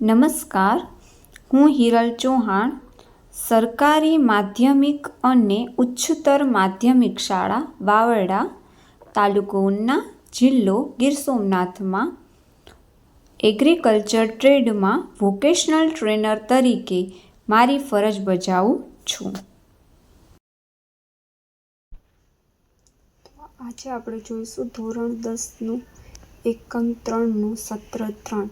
નમસ્કાર, હું હિરલ ચૌહાણ, સરકારી માધ્યમિક અને ઉચ્ચતર માધ્યમિક શાળા વાવરડા તાલુકો ઉના જિલ્લો ગીર સોમનાથમાં એગ્રીકલ્ચર ટ્રેડમાં વોકેશનલ ટ્રેનર તરીકે મારી ફરજ બજાવું છું. આજે આપણે જોઈશું ધોરણ દસનું એકમ ત્રણનું સત્ર ત્રણ.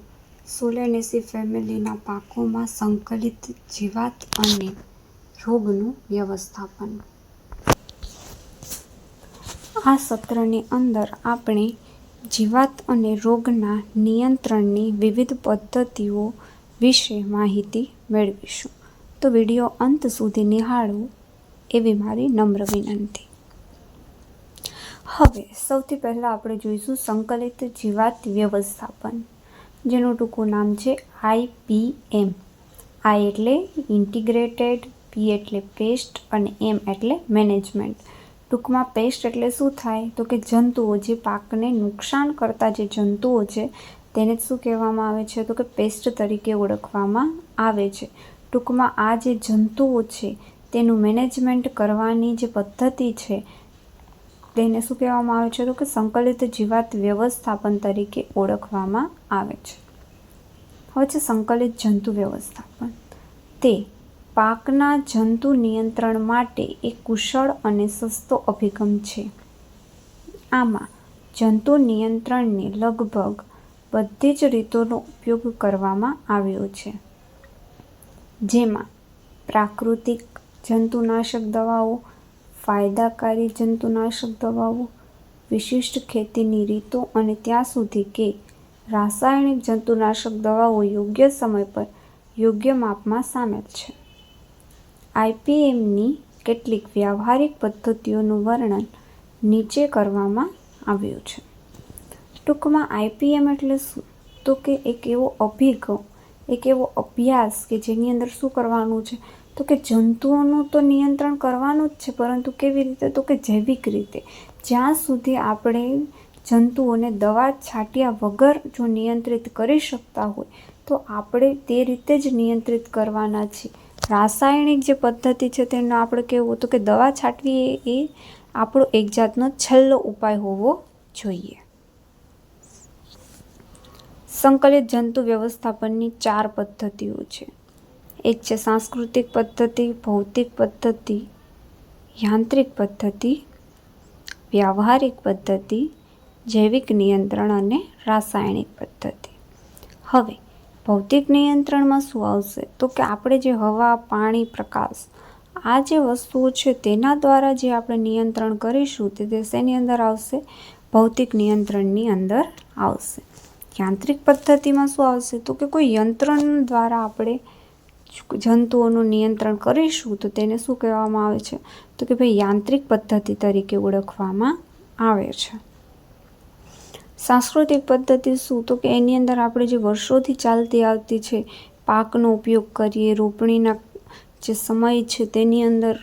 સોલેનેસી ફેમિલીના પાકોમાં સંકલિત જીવાત અને રોગનું વ્યવસ્થાપન. આ સત્રની અંદર આપણે જીવાત અને રોગના નિયંત્રણની વિવિધ પદ્ધતિઓ વિશે માહિતી મેળવીશું. તો વીડિયો અંત સુધી નિહાળવું એવી મારી નમ્ર વિનંતી. હવે સૌથી પહેલાં આપણે જોઈશું સંકલિત જીવાત વ્યવસ્થાપન. જેનું ટૂંકું નામ છે આઈપીએમ આઈ એટલે ઇન્ટિગ્રેટેડ, પી એટલે પેસ્ટ અને એમ એટલે મેનેજમેન્ટ. ટૂંકમાં પેસ્ટ એટલે શું થાય? તો કે જંતુઓ જે પાકને નુકસાન કરતા જે જંતુઓ છે, તેને શું કહેવામાં આવે છે? તો કે પેસ્ટ તરીકે ઓળખવામાં આવે છે. ટૂંકમાં આ જે જંતુઓ છે, તેનું મેનેજમેન્ટ કરવાની જે પદ્ધતિ છે તેને શું કહેવામાં આવે છે? તો કે સંકલિત જીવાત વ્યવસ્થાપન તરીકે ઓળખવામાં આવે છે. હવે છે સંકલિત જંતુ વ્યવસ્થાપન. તે પાકના જંતુ નિયંત્રણ માટે એક કુશળ અને સસ્તો અભિગમ છે. આમાં જંતુ નિયંત્રણની લગભગ બધી જ રીતોનો ઉપયોગ કરવામાં આવ્યો છે. જેમાં પ્રાકૃતિક જંતુનાશક દવાઓ ફાયદાકારી જંતુનાશક દવાઓ, વિશિષ્ટ ખેતીની રીતો અને ત્યાં સુધી કે રાસાયણિક જંતુનાશક દવાઓ યોગ્ય સમય પર યોગ્ય માપમાં સામેલ છે. આઈપીએમની કેટલીક વ્યવહારિક પદ્ધતિઓનું વર્ણન નીચે કરવામાં આવ્યું છે. ટૂંકમાં આઈપીએમ એટલે શું? તો કે એક એવો અભિગમ, એક એવો અભ્યાસ કે જેની અંદર શું કરવાનું છે? તો કે જંતુઓનું તો નિયંત્રણ કરવાનું જ છે, પરંતુ કેવી રીતે? તો કે જૈવિક રીતે. જ્યાં સુધી આપણે જંતુઓને દવા છાંટ્યા વગર જો નિયંત્રિત કરી શકતા હોય, તો આપણે તે રીતે જ નિયંત્રિત કરવાના છીએ. રાસાયણિક જે પદ્ધતિ છે તેનો આપણે કહેવું તો કે દવા છાંટવી એ આપણો એક જાતનો છેલ્લો ઉપાય હોવો જોઈએ. સંકલિત જંતુ વ્યવસ્થાપનની ચાર પદ્ધતિઓ છે. એક છે સાંસ્કૃતિક પદ્ધતિ, ભૌતિક પદ્ધતિ, યાંત્રિક પદ્ધતિ, વ્યવહારિક પદ્ધતિ, જૈવિક નિયંત્રણ અને રાસાયણિક પદ્ધતિ. હવે, ભૌતિક નિયંત્રણમાં શું આવશે? તો કે આપણે જે હવા, પાણી, પ્રકાશ, આ જે વસ્તુઓ છે તેના દ્વારા જે આપણે નિયંત્રણ કરીશું તે શેની અંદર આવશે, ભૌતિક નિયંત્રણની અંદર આવશે. યાંત્રિક પદ્ધતિમાં શું આવશે? તો કે કોઈ યંત્ર દ્વારા આપણે જંતુઓનું નિયંત્રણ કરીશું, તો તેને શું કહેવામાં આવે છે? તો કે ભાઈ યાંત્રિક પદ્ધતિ તરીકે ઓળખવામાં આવે છે. સાંસ્કૃતિક પદ્ધતિ શું? તો કે એની અંદર આપણે જે વર્ષોથી ચાલતી આવતી છે, પાકનો ઉપયોગ કરીએ, રોપણીના જે સમય છે તેની અંદર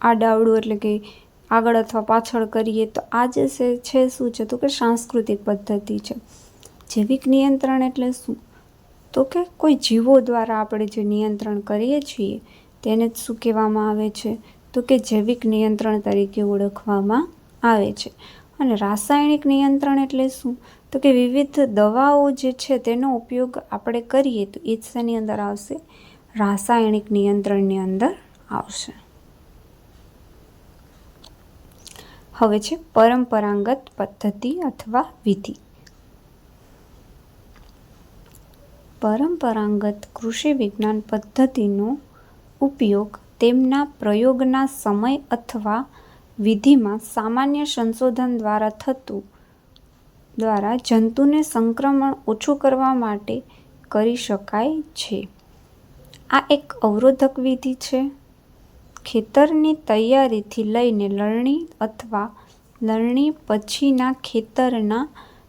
આડાવડું એટલે કે આગળ અથવા પાછળ કરીએ, તો આ જે છે શું છે? તો કે સાંસ્કૃતિક પદ્ધતિ છે. જૈવિક નિયંત્રણ એટલે શું? તો કે કોઈ જીવો દ્વારા આપણે જે નિયંત્રણ કરીએ છીએ, તેને જ શું કહેવામાં આવે છે? તો કે જૈવિક નિયંત્રણ તરીકે ઓળખવામાં આવે છે. અને રાસાયણિક નિયંત્રણ એટલે શું? તો કે વિવિધ દવાઓ જે છે તેનો ઉપયોગ આપણે કરીએ તો એ જ શેની અંદર આવશે? રાસાયણિક નિયંત્રણની અંદર આવશે. હવે છે પરંપરાગત પદ્ધતિ અથવા વિધિ. પરંપરાગત કૃષિ વિજ્ઞાન પદ્ધતિનો ઉપયોગ તેમના પ્રયોગના સમય અથવા વિધિમાં સામાન્ય સંશોધન દ્વારા થતું, દ્વારા જંતુને સંક્રમણ ઓછું કરવા માટે કરી શકાય છે. આ એક અવરોધક વિધિ છે. ખેતરની તૈયારીથી લઈને લણણી અથવા લણણી પછીના ખેતરના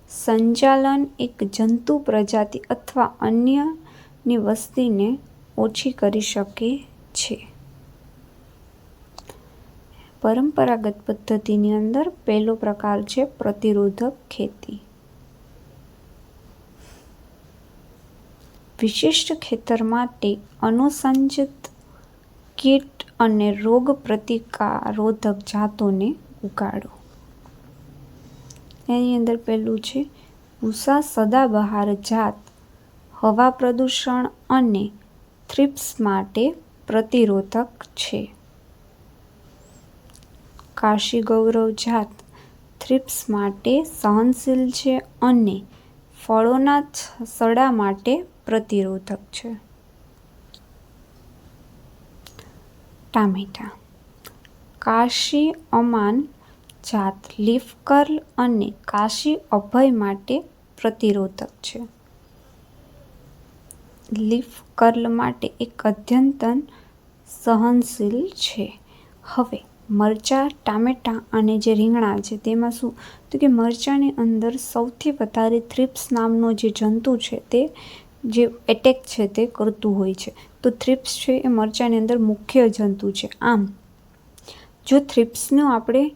સંચાલન એક જંતુ પ્રજાતિ અથવા અન્યની વસ્તીને ઓછી કરી શકે છે. પરંપરાગત પદ્ધતિની અંદર પહેલો પ્રકાર છે પ્રતિરોધક ખેતી. વિશિષ્ટ ખેતર માટે અનુસંજિત કીટ અને રોગ પ્રતિકારોધક જાતોને ઉગાડો. એની અંદર પહેલું છે, ઉષા સદાબહાર જાત, હવા પ્રદૂષણ અને થ્રિપ્સ માટે પ્રતિરોધક છે. કાશી ગૌરવ જાત, થ્રિપ્સ માટે સહનશીલ છે અને ફળોના સડા માટે પ્રતિરોધક છે. ટામેટા, કાશી અમાન જાત લીફ કર્લ અને કાશી અભય માટે પ્રતિરોધક છે. લીફ કર્લ માટે એક અદ્યતન સહનશીલ છે. હવે, મરચાં, ટામેટાં અને જે રીંગણા છે, તેમાં શું? તો કે મરચાંની અંદર સૌથી વધારે થ્રિપ્સ નામનો જે જંતુ છે, તે જે એટેક છે, તે કરતું હોય છે. તો થ્રિપ્સ છે એ મરચાંની અંદર મુખ્ય જંતુ છે. આમ, જો થ્રિપ્સનું આપણે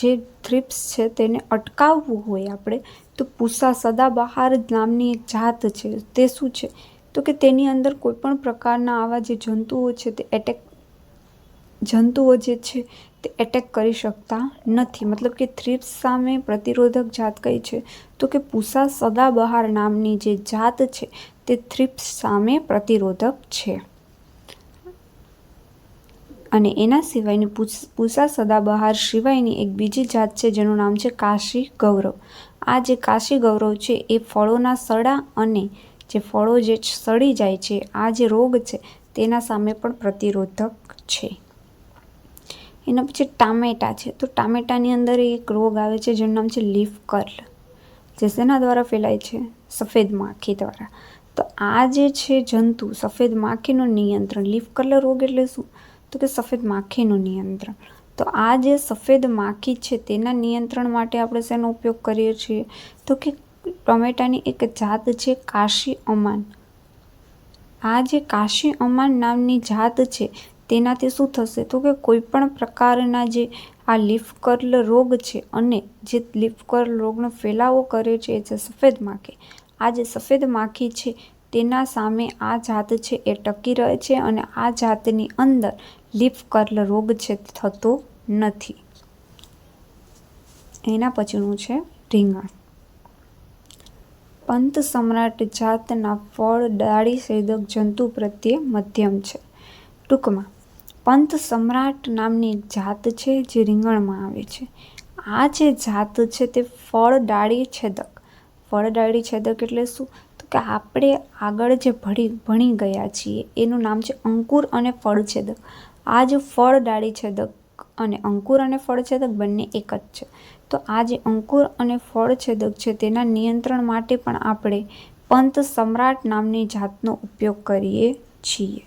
જે થ્રિપ્સ છે તેને અટકાવવું હોય આપણે, તો પૂસા સદાબહાર નામની એક જાત છે. તે શું છે? તો કે તેની અંદર કોઈપણ પ્રકારના આવા જે જંતુઓ છે તે એટેક જંતુઓ જે છે તે એટેક કરી શકતા નથી. મતલબ કે થ્રિપ્સ સામે પ્રતિરોધક જાત કઈ છે? તો કે પૂસા સદાબહાર નામની જે જાત છે તે થ્રિપ્સ સામે પ્રતિરોધક છે. અને એના સિવાયની પૂસા સદાબહાર સિવાયની એક બીજી જાત છે, જેનું નામ છે કાશી ગૌરવ. આ જે કાશી ગૌરવ છે, એ ફળોના સડા અને જે ફળો જે સડી જાય છે, આ જે રોગ છે, તેના સામે પણ પ્રતિરોધક છે. એના પછી ટામેટા છે. તો ટામેટાની અંદર એક રોગ આવે છે, જેનું નામ છે લીફ કર્લ, જે શેના દ્વારા ફેલાય છે? સફેદ માખી દ્વારા. તો આ જે છે જંતુ, સફેદ માખીનું નિયંત્રણ. લીફ કર્લ રોગ એટલે શું? તો કે સફેદ માખીનું નિયંત્રણ. તો આ જે સફેદ માખી છે, તેના નિયંત્રણ માટે આપણે શેનો ઉપયોગ કરીએ છીએ? તો કે ટમેટાની એક જાત છે, કાશી અમાન. આ જે કાશી અમાન નામની જાત છે, તેનાથી શું થશે? તો કે કોઈ પણ પ્રકારના જે આ લીફ કર્લ રોગ છે અને જે લીફ કર્લ રોગનો ફેલાવો કરે છે, એ છે સફેદ માખી. આ જે સફેદ માખી છે તેના સામે આ જાત છે એ ટકી રહે છે અને આ જાતની અંદર લીફ કર્લ રોગ છે થતો નથી. એના પછીનું છે રીંગણ. પંત સમ્રાટ જાતના ફળ, ડાળી છેદક જંતુ પ્રત્યે મધ્યમ છે. ટૂંકમાં, પંત સમ્રાટ નામની એક જાત છે જે રીંગણમાં આવે છે. આ જે જાત છે તે ફળ, ડાળી છેદક. ફળ, ડાળી છેદક એટલે શું? કે આપણે આગળ જે ભણી ભણી ગયા છીએ, એનું નામ છે અંકુર અને ફળ છેદક આ જે ફળ ડાળી છેદક અને અંકુર અને ફળ છેદક બંને એક જ છે. તો આ જે અંકુર અને ફળ છેદક છે, તેના નિયંત્રણ માટે પણ આપણે પંત સમ્રાટ નામની જાતનો ઉપયોગ કરીએ છીએ.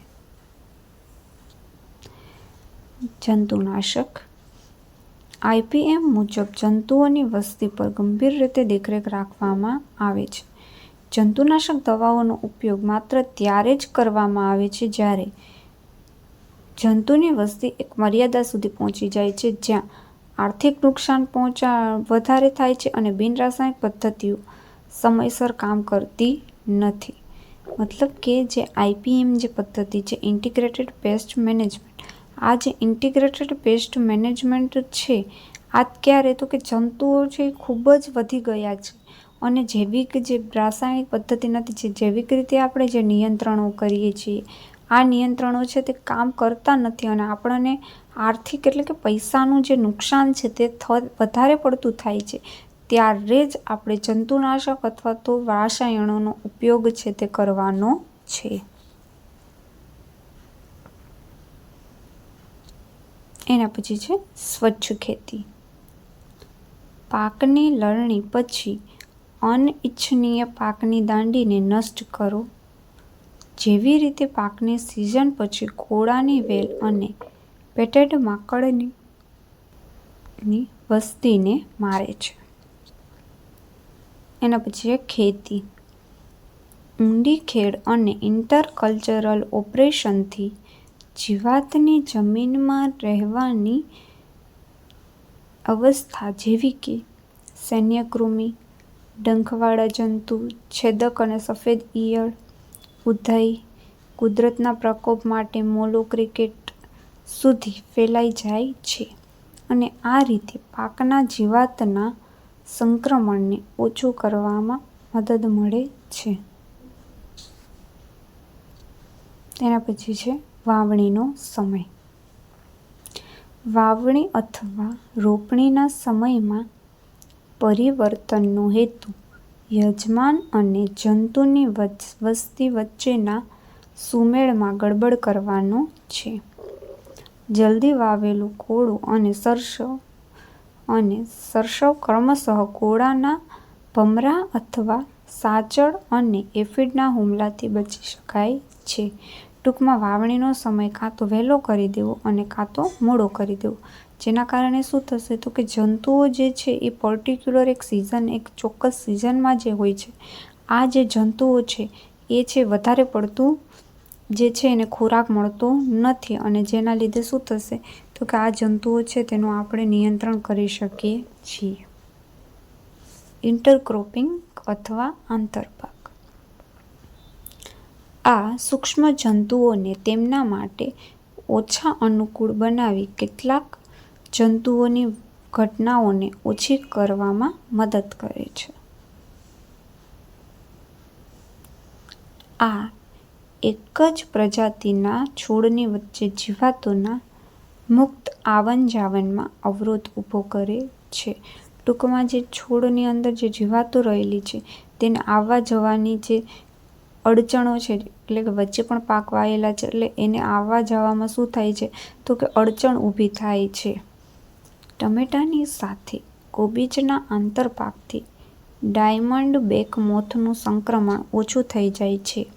જંતુનાશક. આઈપીએમ મુજબ જંતુઓની વસ્તી પર ગંભીર રીતે દેખરેખ રાખવામાં આવે છે. જંતુનાશક દવાઓનો ઉપયોગ માત્ર ત્યારે જ કરવામાં આવે છે જ્યારે જંતુની વસ્તી એક મર્યાદા સુધી પહોંચી જાય છે, જ્યાં આર્થિક નુકસાન પહોંચા વધારે થાય છે અને બિનરાસાયણિક પદ્ધતિઓ સમયસર કામ કરતી નથી. મતલબ કે જે આઈપીએમ જે પદ્ધતિ છે, ઇન્ટિગ્રેટેડ પેસ્ટ મેનેજમેન્ટ. આ જે ઇન્ટિગ્રેટેડ પેસ્ટ મેનેજમેન્ટ છે આ ક્યારે? તો કે જંતુઓ છે ખૂબ જ વધી ગયા છે. અને જૈવિક જે રાસાયણિક પદ્ધતિ નથી, જે જૈવિક રીતે આપણે જે નિયંત્રણો કરીએ છીએ, આ નિયંત્રણો છે તે કામ કરતા નથી અને આપણને આર્થિક એટલે કે પૈસાનું જે નુકસાન છે તે વધારે પડતું થાય છે. ત્યારે જ આપણે જંતુનાશક અથવા તો રાસાયણોનો ઉપયોગ છે તે કરવાનો છે. એના પછી છે સ્વચ્છ ખેતી. પાકની લણણી પછી અનિચ્છનીય પાકની દાંડીને નષ્ટ કરો. જેવી રીતે પાકની સિઝન પછી કોળાની વેલ અને પેટેડ માકડની વસ્તીને મારે છે. એના પછી ખેતી. ઊંડી ખેડ અને ઇન્ટરકલ્ચરલ ઓપરેશનથી જીવાતની જમીનમાં રહેવાની અવસ્થા જેવી કે સૈન્યકૃમિ ડંખવાળા જંતુ, છેદક અને સફેદ ઈયળ, ઉધઈ, કુદરતના પ્રકોપ માટે મોલો ક્રિકેટ સુધી ફેલાઈ જાય છે અને આ રીતે પાકના જીવાતના સંક્રમણને ઓછું કરવામાં મદદ મળે છે. તેના પછી છે વાવણીનો સમય. વાવણી અથવા રોપણીના સમયમાં પરિવર્તનનો હેતુ. યજમાન અને જંતુની વસ્તી વચ્ચેના સુમેળમાં ગડબડ કરવાનો છે. જલ્દી વાવેલું કોળું અને સરસવ અને સરસવ ક્રમશઃ કોળાના ભમરા અથવા સાચળ અને એફિડના હુમલાથી બચી શકાય છે. ટૂંકમાં વાવણીનો સમય કાં તો વહેલો કરી દેવો અને કાં તો મોડો કરી દેવો. જેના કારણે શું થશે તો કે જંતુઓ જે છે એ પર્ટિક્યુલર એક સિઝન એક ચોક્કસ સિઝનમાં જે હોય છે, આ જે જંતુઓ છે, એ છે વધારે પડતું જે છે એને ખોરાક મળતો નથી અને જેના લીધે શું થશે તો કે આ જંતુઓ છે તેનું આપણે નિયંત્રણ કરી શકીએ છીએ. ઇન્ટરક્રોપિંગ અથવા આંતરપાક. આ સૂક્ષ્મ જંતુઓને તેમના માટે ઓછા અનુકૂળ બનાવી કેટલાક જંતુઓની ઘટનાઓને ઓછી કરવામાં મદદ કરે છે. આ એક જ પ્રજાતિના છોડની વચ્ચે જીવાતોના મુક્ત આવન જાવનમાં અવરોધ ઊભો કરે છે. ટૂંકમાં જે છોડની અંદર જે જીવાતો રહેલી છે, તેને આવવા જવાની જે અડચણો છે, એટલે કે વચ્ચે પણ પાક વાયેલા છે, એટલે એને આવવા જવામાં શું થાય છે, તો કે અડચણ ઊભી થાય છે. ટમેટાની સાથે કોબીજના આંતરપાકથી ડાયમંડ બેક મોથનું સંક્રમણ ઓછું થઈ જાય છે.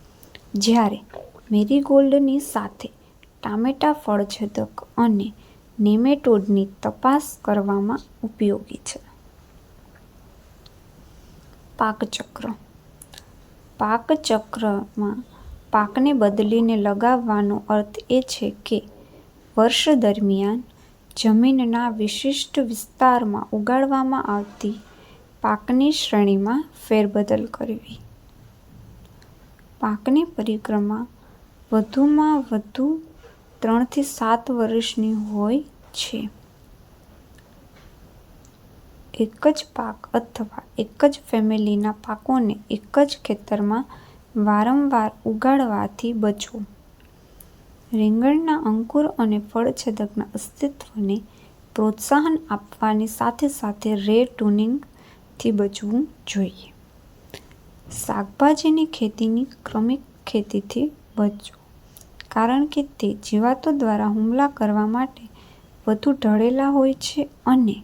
જ્યારે મેરીગોલ્ડની સાથે ટામેટા ફળછેદક અને નેમેટોડની તપાસ કરવામાં ઉપયોગી છે. પાકચક્ર. પાકચક્રમાં પાકને બદલીને લગાવવાનો અર્થ એ છે કે વર્ષ દરમિયાન જમીનના વિશિષ્ટ વિસ્તારમાં ઉગાડવામાં આવતી પાકની શ્રેણીમાં ફેરબદલ કરવી. પાકની પરિક્રમા વધુમાં વધુ ત્રણથી સાત વર્ષની હોય છે. એક જ પાક અથવા એક જ ફેમિલીના પાકોને એક જ ખેતરમાં વારંવાર ઉગાડવાથી બચવું. રીંગણના અંકુર અને ફળછેદકના અસ્તિત્વને પ્રોત્સાહન આપવાની સાથે સાથે રે ટ્યુનિંગથી બચવું જોઈએ. શાકભાજીની ખેતીની ક્રમિક ખેતીથી બચવું. કારણ કે તે જીવાતો દ્વારા હુમલા કરવા માટે વધુ ઢળેલા હોય છે અને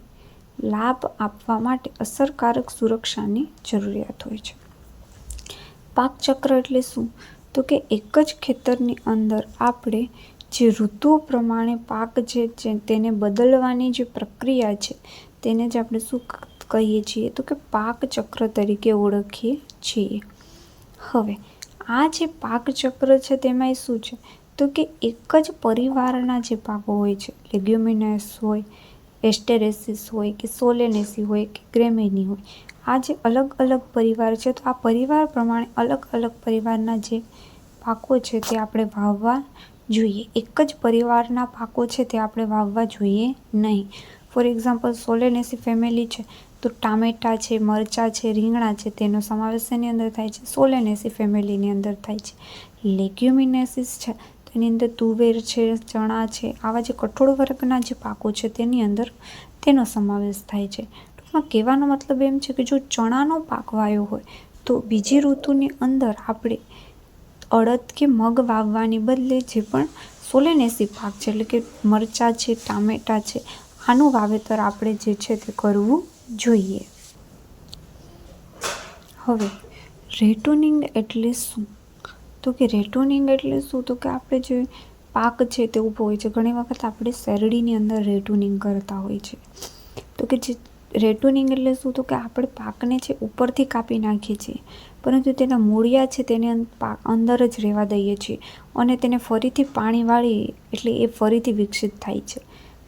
લાભ આપવા માટે અસરકારક સુરક્ષાની જરૂરિયાત હોય છે. પાકચક્ર એટલે શું? તો કે એક જ ખેતરની અંદર આપણે જે ઋતુઓ પ્રમાણે પાક જે છે તેને બદલવાની જે પ્રક્રિયા છે, તેને જ આપણે શું કહીએ છીએ? તો કે પાક ચક્ર તરીકે ઓળખીએ છીએ. હવે, આ જે પાક ચક્ર છે તેમાં શું છે? તો કે એક જ પરિવારના જે પાકો હોય છે લેગ્યુમિનસ હોય એસ્ટેરેસિસ હોય કે સોલેનેસી હોય કે ગ્રેમેની હોય આ જે અલગ અલગ પરિવાર છે, તો આ પરિવાર પ્રમાણે અલગ અલગ પરિવારના જે પાકો છે, તે આપણે વાવવા જોઈએ. એક જ પરિવારના પાકો છે, તે આપણે વાવવા જોઈએ નહીં. ફોર એક્ઝામ્પલ સોલેનેસી ફેમિલી છે, તો ટામેટા છે, મરચાં છે, રીંગણા છે, તેનો સમાવેશ એની અંદર થાય છે સોલેનેસી ફેમિલીની અંદર થાય છે. લેગ્યુમિનેસિસ છે એની અંદર તુવેર છે, ચણા છે, આવા જે કઠોળ વર્ગના જે પાકો છે, તેની અંદર તેનો સમાવેશ થાય છે. ટૂંકમાં કહેવાનો મતલબ એમ છે કે જો ચણાનો પાક વાયો હોય, તો બીજી ઋતુની અંદર આપણે અડદ કે મગ વાવવાની બદલે જે પણ સોલેનેસી પાક છે, એટલે કે મરચાં છે, ટામેટાં છે, આનું વાવેતર આપણે જે છે તે કરવું જોઈએ. હવે, રેટોનિંગ એટલે શું? તો કે રેટોનિંગ એટલે શું? તો કે આપણે જે પાક છે તે ઊભો હોય છે, ઘણી વખત આપણે શેરડીની અંદર રેટોનિંગ કરતા હોય છે. તો કે જે રેટોનિંગ એટલે શું? તો કે આપણે પાકને છે ઉપરથી કાપી નાખીએ છીએ. પરંતુ તેના મૂળિયા છે તેને અંદર જ રહેવા દઈએ છીએ. અને તેને ફરીથી પાણી વાળી, એટલે એ ફરીથી વિકસિત થાય છે.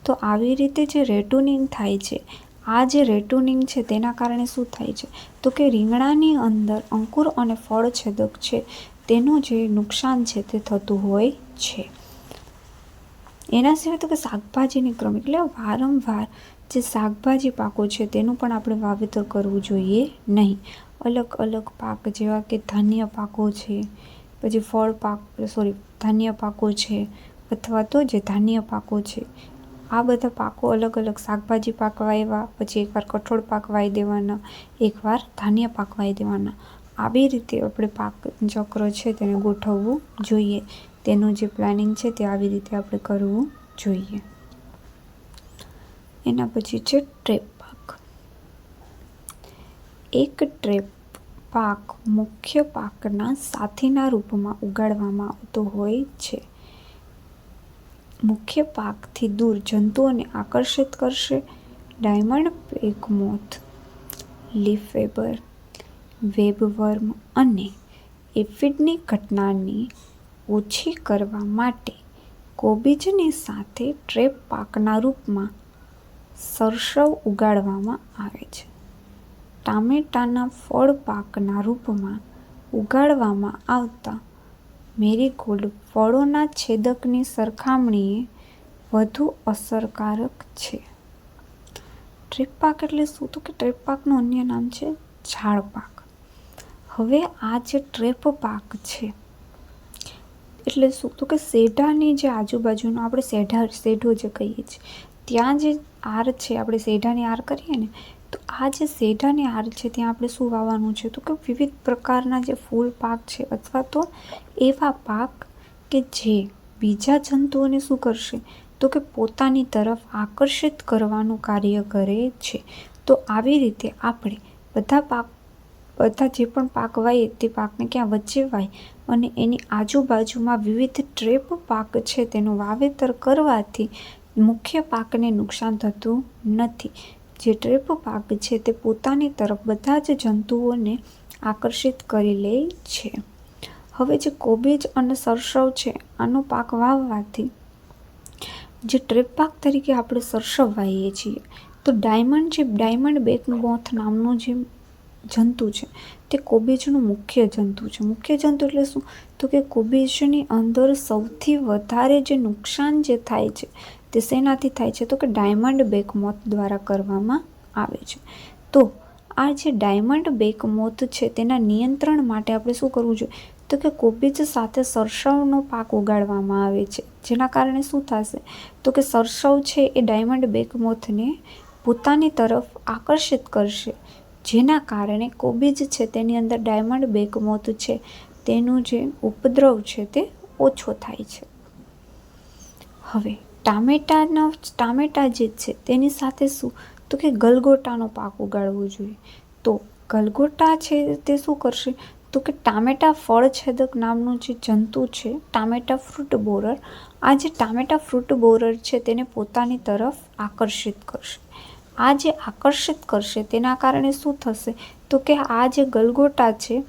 તો આવી રીતે જે રેટુનિંગ થાય છે, આ જે રેટુનિંગ છે તેના કારણે શું થાય છે? તો કે રીંગણાની અંદર અંકુર અને ફળ છેદક છે. તેનું જે નુકસાન છે તે થતું હોય છે. એના સિવાય તો કે શાકભાજીની ક્રમ એટલે વારંવાર જે શાકભાજી પાકો છે તેનું પણ આપણે વાવેતર કરવું જોઈએ નહીં. અલગ અલગ પાક જેવા કે ધાન્ય પાકો છે, પછી ફળ પાક સોરી ધાન્ય પાકો છે, અથવા તો જે ધાન્ય પાકો છે, આ બધા પાકો અલગ અલગ શાકભાજી પાક વાવ્યા પછી એકવાર કઠોળ પાક વાવી દેવાના, એકવાર ધાન્ય પાક વાવી દેવાના. આવી રીતે આપણે પાક ચક્ર છે તેને ગોઠવવું જોઈએ. તેનું જે પ્લાનિંગ છે તે આવી રીતે આપણે કરવું જોઈએ. એના પછી છે ટ્રેપ પાક. એક ટ્રેપ પાક મુખ્ય પાકના સાથીના રૂપમાં ઉગાડવામાં આવતો હોય છે. મુખ્ય પાકથી દૂર જંતુઓને આકર્ષિત કરશે. Diamondback moth leaf webber webworm અને એફિડની ઘટનાની ઓછી કરવા માટે કોબીજની સાથે ટ્રેપ પાકના રૂપમાં સરસવ ઉગાડવામાં આવે છે. ટામેટાના ફળ પાકના રૂપમાં ઉગાડવામાં આવતા મેરીગોલ્ડ ફળોના છેદકની સરખામણીએ વધુ અસરકારક છે. ટ્રેપ પાક એટલે શું? તો કે ટ્રેપ પાકનું અન્ય નામ છે ઝાડ પાક. હવે આ જે ટ્રેપ પાક છે એટલે શું? તો કે સેઢાની જે આજુબાજુનો આપણે સેઢા, સેઢો જે કહીએ છીએ, ત્યાં જે આર છે, આપણે સેઢાની આર કરીએ ને, તો આ જે સેઢાની આર છે, ત્યાં આપણે શું વાવવાનું છે? તો કે વિવિધ પ્રકારના જે ફૂલ પાક છે, અથવા તો એવા પાક કે જે બીજા જંતુઓને શું કરશે? તો કે પોતાની તરફ આકર્ષિત કરવાનું કાર્ય કરે છે. તો આવી રીતે આપણે બધા પાક, બધા જે પણ પાક વાવીએ તે પાકને ક્યાં વચ્ચે વાય અને એની આજુબાજુમાં વિવિધ ટ્રેપ પાક છે. તેનું વાવેતર કરવાથી મુખ્ય પાકને નુકસાન થતું નથી. જે ટ્રેપ પાક છે તે પોતાની તરફ બધા જ જંતુઓને આકર્ષિત કરી લે છે. હવે જે કોબીજ અને સરસવ છે, આનો પાક વાવવાથી જે ટ્રેપ પાક તરીકે આપણે સરસવ વાવીએ છીએ, તો ડાયમંડ જે ડાયમંડ બેક મોથ નામનું જે જંતુ છે તે કોબીજનું મુખ્ય જંતુ છે. મુખ્ય જંતુ એટલે શું? તો કે કોબીજની અંદર સૌથી વધારે જે નુકસાન જે થાય છે, તે શેનાથી થાય છે? તો કે ડાયમંડ બેક મોથ દ્વારા કરવામાં આવે છે. તો આ જે ડાયમંડ બેક મોથ છે, તેના નિયંત્રણ માટે આપણે શું કરવું જોઈએ? તો કે કોબીજ સાથે સરસવનો પાક ઉગાડવામાં આવે છે. જેના કારણે શું થશે? તો કે સરસવ છે એ ડાયમંડ બેક મોથને પોતાની તરફ આકર્ષિત કરશે. જેના કારણે કોબીજ છે તેની અંદર ડાયમંડ બેક મોત છે. તેનું જે ઉપદ્રવ છે તે ઓછો થાય છે. હવે ટામેટાના, ટામેટા જે છે તેની સાથે શું? તો કે ગલગોટાનો પાક ઉગાડવો જોઈએ. તો ગલગોટા છે તે શું કરશે? તો કે ટામેટા ફળ છેદક નામનું જે જંતુ છે, ટામેટા ફ્રૂટ બોરર, આ જે ટામેટા ફ્રૂટ બોરર છે તેને પોતાની તરફ આકર્ષિત કરશે. આ જે આકર્ષિત કરશે, તેના કારણે શું થશે? તો કે આ જે ગલગોટા છે,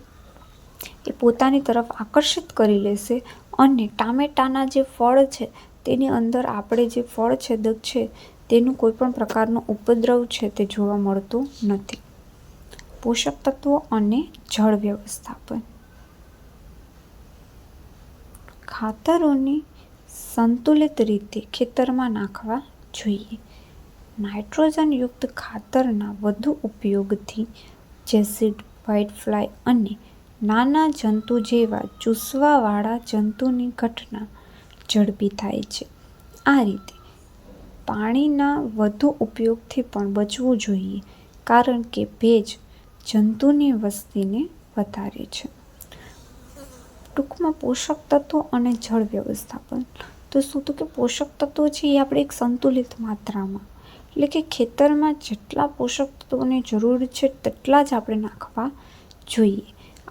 એ પોતાની તરફ આકર્ષિત કરી લેશે અને ટામેટાના જે ફળ છે, તેની અંદર આપણે જે ફળ છેદક છે, તેનું કોઈપણ પ્રકારનો ઉપદ્રવ છે, તે જોવા મળતું નથી. પોષક તત્વો અને જળ વ્યવસ્થાપન. ખાતરોની સંતુલિત રીતે ખેતરમાં નાખવા જોઈએ. નાઇટ્રોજનયુક્ત ખાતરના વધુ ઉપયોગથી જેસિડ વ્હાઇટફ્લાય અને નાના જંતુ જેવા ચૂસવાવાળા જંતુની ઘટના ઝડપી થાય છે. આ રીતે પાણીના વધુ ઉપયોગથી પણ બચવું જોઈએ, કારણ કે ભેજ જંતુની વસ્તીને વધારે છે. ટૂંકમાં પોષક તત્વો અને જળ વ્યવસ્થાપન. તો શું, તો કે પોષક તત્વો છે એ આપણે એક સંતુલિત માત્રામાં એટલે કે ખેતરમાં જેટલા પોષક તત્વોની જરૂર છે તેટલા જ આપણે નાખવા જોઈએ.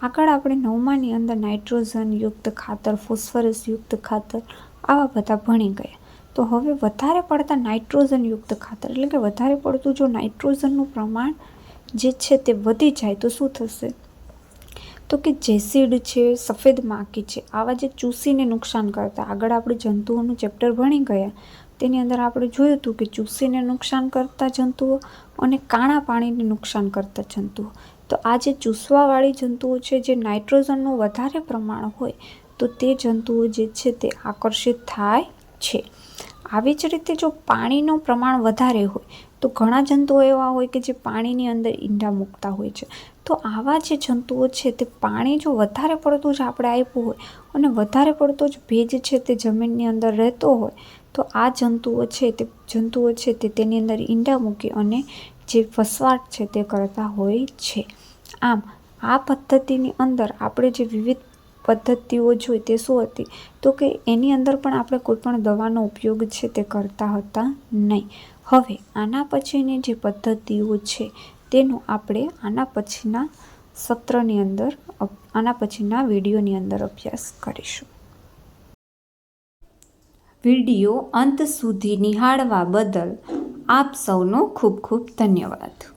આગળ આપણે નવમાની અંદર નાઇટ્રોજન યુક્ત ખાતર, ફોસ્ફરસ યુક્ત ખાતર આવા બધા ભણી ગયા. તો હવે વધારે પડતા નાઇટ્રોજન યુક્ત ખાતર, એટલે કે વધારે પડતું જો નાઇટ્રોજનનું પ્રમાણ જે છે તે વધી જાય તો શું થશે? તો કે જેસીડ છે, સફેદ માખી છે, આવા જે ચૂસીને નુકસાન કરતા. આગળ આપણે જંતુઓનું ચેપ્ટર ભણી ગયા. તેની અંદર આપણે જોયું હતું કે ચૂસીને નુકસાન કરતા જંતુઓ અને કાણા પાણીને નુકસાન કરતા જંતુઓ. તો આ જે ચૂસવાવાળી જંતુઓ છે, જે નાઇટ્રોજનનું વધારે પ્રમાણ હોય, તો તે જંતુઓ જે છે તે આકર્ષિત થાય છે. આવી જ રીતે જો પાણીનું પ્રમાણ વધારે હોય, તો ઘણા જંતુઓ એવા હોય કે જે પાણીની અંદર ઈંડા મૂકતા હોય છે. તો આવા જે જંતુઓ છે તે પાણી જો વધારે પડતું જ આપણે આપ્યું હોય અને વધારે પડતો જ ભેજ છે તે જમીનની અંદર રહેતો હોય તો આ જંતુઓ છે તે જંતુઓ છે તે તેની અંદર ઈંડા મૂકી અને જે ફસવાટ છે તે કરતા હોય છે. આમ, આ પદ્ધતિની અંદર આપણે જે વિવિધ પદ્ધતિઓ જોઈ તે શું હતી? તો કે એની અંદર પણ આપણે કોઈપણ દવાનો ઉપયોગ છે તે કરતા હતા નહીં. હવે, આના પછીની જે પદ્ધતિઓ છે તેનું આપણે આના પછીના સત્રની અંદર આના પછીના વિડીયોની અંદર અભ્યાસ કરીશું. વીડિયો અંત સુધી નિહાળવા બદલ આપ સૌનો ખૂબ ખૂબ ધન્યવાદ.